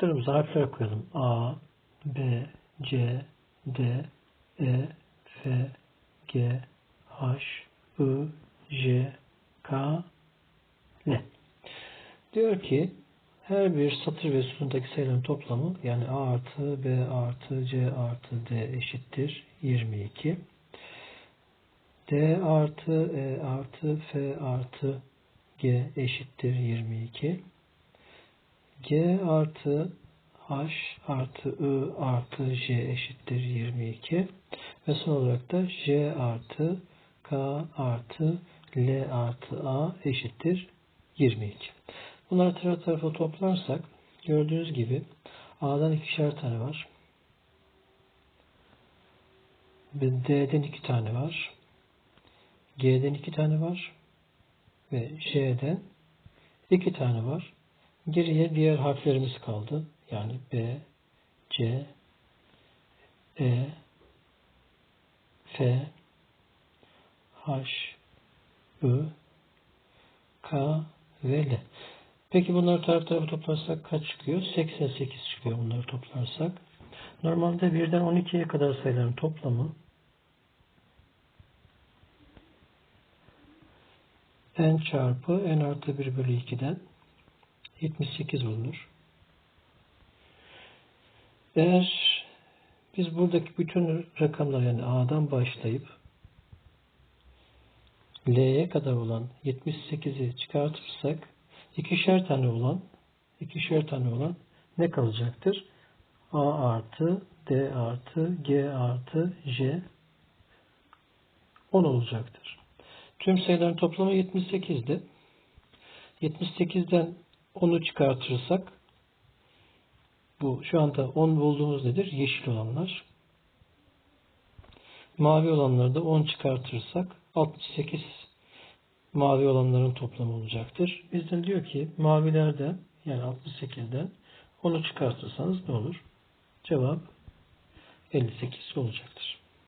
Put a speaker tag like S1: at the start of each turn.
S1: Işıklarımızı harfler koyalım. A, B, C, D, E, F, G, H, I, J, K, L. Diyor ki her bir satır ve sütundaki sayıların toplamı yani A artı B artı C artı D eşittir 22. D artı E artı F artı G eşittir 22. G artı H artı I artı J eşittir 22. Ve son olarak da J artı K artı L artı A eşittir 22. Bunları taraf tarafa toplarsak gördüğünüz gibi A'dan ikişer tane var. Ve D'den iki tane var. G'den iki tane var. Ve J'den iki tane var. Geriye diğer harflerimiz kaldı. Yani B, C, E, F, H, I, K ve L. Peki bunları taraf tarafa toplarsak kaç çıkıyor? 88 çıkıyor bunları toplarsak. Normalde 1'den 12'ye kadar sayıların toplamı n çarpı n artı 1 bölü 2'den 78 bulunur. Eğer biz buradaki bütün rakamlar yani A'dan başlayıp L'ye kadar olan 78'i çıkartırsak ikişer tane olan ikişer tane olan ne kalacaktır? A artı D artı G artı J 10 olacaktır. Tüm sayıların toplamı 78'di. 78'den 10'u çıkartırsak bu şu anda 10 bulduğumuz nedir? Yeşil olanlar. Mavi olanları da 10 çıkartırsak 68 mavi olanların toplamı olacaktır. Bizden diyor ki mavilerden yani 68'den 10'u çıkartırsanız ne olur? Cevap 58 olacaktır.